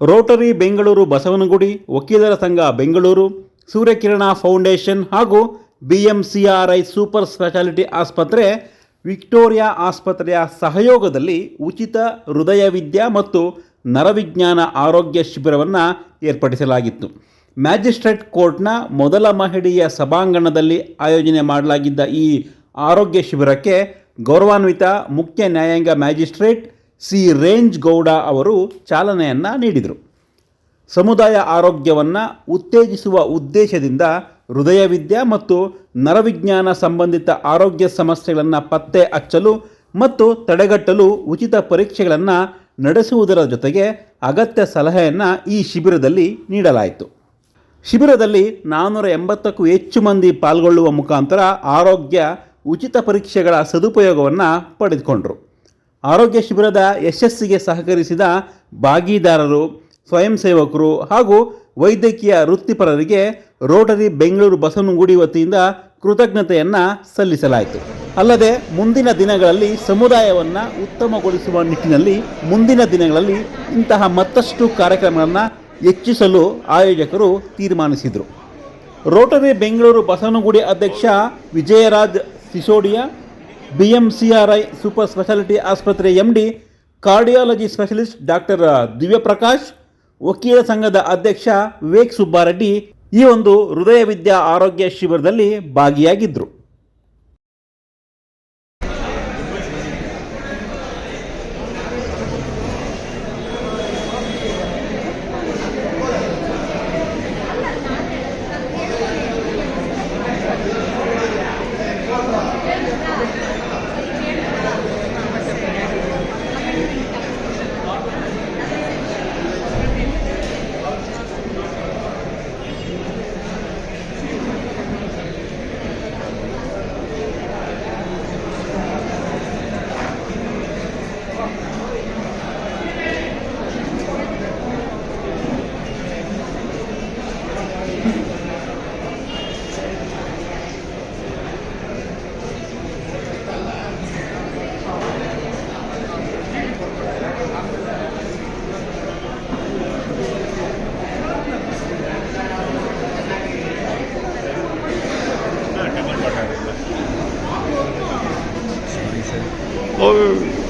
Rotary Bengaluru Basavanagudi, ವಕೀಲರ ಸಂಘ Bengaluru, Suryakirana foundation ಹಾಗೂ B M C R I super speciality ಆಸ್ಪತ್ರೆ, ವಿಕ್ಟೋರಿಯಾ ಆಸ್ಪತ್ರೆಯ ಸಹಯೋಗದಲ್ಲಿ ಉಚಿತ ಹೃದಯ ವಿದ್ಯಾ ಮತ್ತು ನರವಿಜ್ಞಾನ ಆರೋಗ್ಯ ಶಿಬಿರವನ್ನು ಏರ್ಪಡಿಸಲಾಗಿತ್ತು. ಮ್ಯಾಜಿಸ್ಟ್ರೇಟ್ ಕೋರ್ಟ್ನ ಮೊದಲ ಮಹಡಿಯ ಸಭಾಂಗಣದಲ್ಲಿ ಆಯೋಜನೆ ಮಾಡಲಾಗಿದ್ದ ಈ ಆರೋಗ್ಯ ಶಿಬಿರಕ್ಕೆ ಗೌರವಾನ್ವಿತ ಮುಖ್ಯ ನ್ಯಾಯಾಂಗ ಮ್ಯಾಜಿಸ್ಟ್ರೇಟ್ ಸಿ. ರೇಂಜ್ ಗೌಡ ಅವರು ಚಾಲನೆಯನ್ನು ನೀಡಿದರು. ಸಮುದಾಯ ಆರೋಗ್ಯವನ್ನು ಉತ್ತೇಜಿಸುವ ಉದ್ದೇಶದಿಂದ ಹೃದಯವಿದ್ಯಾ ಮತ್ತು ನರವಿಜ್ಞಾನ ಸಂಬಂಧಿತ ಆರೋಗ್ಯ ಸಮಸ್ಯೆಗಳನ್ನು ಪತ್ತೆ ಹಚ್ಚಲು ಮತ್ತು ತಡೆಗಟ್ಟಲು ಉಚಿತ ಪರೀಕ್ಷೆಗಳನ್ನು ನಡೆಸುವುದರ ಜೊತೆಗೆ ಅಗತ್ಯ ಸಲಹೆಯನ್ನು ಈ ಶಿಬಿರದಲ್ಲಿ ನೀಡಲಾಯಿತು. ಶಿಬಿರದಲ್ಲಿ ನಾನ್ನೂರ ಎಂಬತ್ತಕ್ಕೂ ಹೆಚ್ಚು ಮಂದಿ ಪಾಲ್ಗೊಳ್ಳುವ ಮುಖಾಂತರ ಆರೋಗ್ಯ ಉಚಿತ ಪರೀಕ್ಷೆಗಳ ಸದುಪಯೋಗವನ್ನು ಪಡೆದುಕೊಂಡರು. ಆರೋಗ್ಯ ಶಿಬಿರದ ಯಶಸ್ಸಿಗೆ ಸಹಕರಿಸಿದ ಭಾಗಿದಾರರು, ಸ್ವಯಂ ಸೇವಕರು ಹಾಗೂ ವೈದ್ಯಕೀಯ ವೃತ್ತಿಪರರಿಗೆ ರೋಟರಿ ಬೆಂಗಳೂರು ಬಸವನಗುಡಿ ವತಿಯಿಂದ ಕೃತಜ್ಞತೆಯನ್ನು ಸಲ್ಲಿಸಲಾಯಿತು. ಅಲ್ಲದೆ ಮುಂದಿನ ದಿನಗಳಲ್ಲಿ ಸಮುದಾಯವನ್ನು ಉತ್ತಮಗೊಳಿಸುವ ನಿಟ್ಟಿನಲ್ಲಿ ಮುಂದಿನ ದಿನಗಳಲ್ಲಿ ಇಂತಹ ಮತ್ತಷ್ಟು ಕಾರ್ಯಕ್ರಮಗಳನ್ನು ಹೆಚ್ಚಿಸಲು ಆಯೋಜಕರು ತೀರ್ಮಾನಿಸಿದರು. ರೋಟರಿ ಬೆಂಗಳೂರು ಬಸವನಗುಡಿ ಅಧ್ಯಕ್ಷ Vijayraj Sisodia B M C R I super speciality ಆಸ್ಪತ್ರೆ M D cardiology specialist doctor Divyaprakash, ವಕೀಲ ಸಂಘದ ಅಧ್ಯಕ್ಷ ವಿವೇಕ್ ಸುಬ್ಬಾರೆಡ್ಡಿ ಈ ಒಂದು ಹೃದಯ ವಿದ್ಯಾ ಆರೋಗ್ಯ ಶಿಬಿರದಲ್ಲಿ ಭಾಗಿಯಾಗಿದ್ದರು 어휴.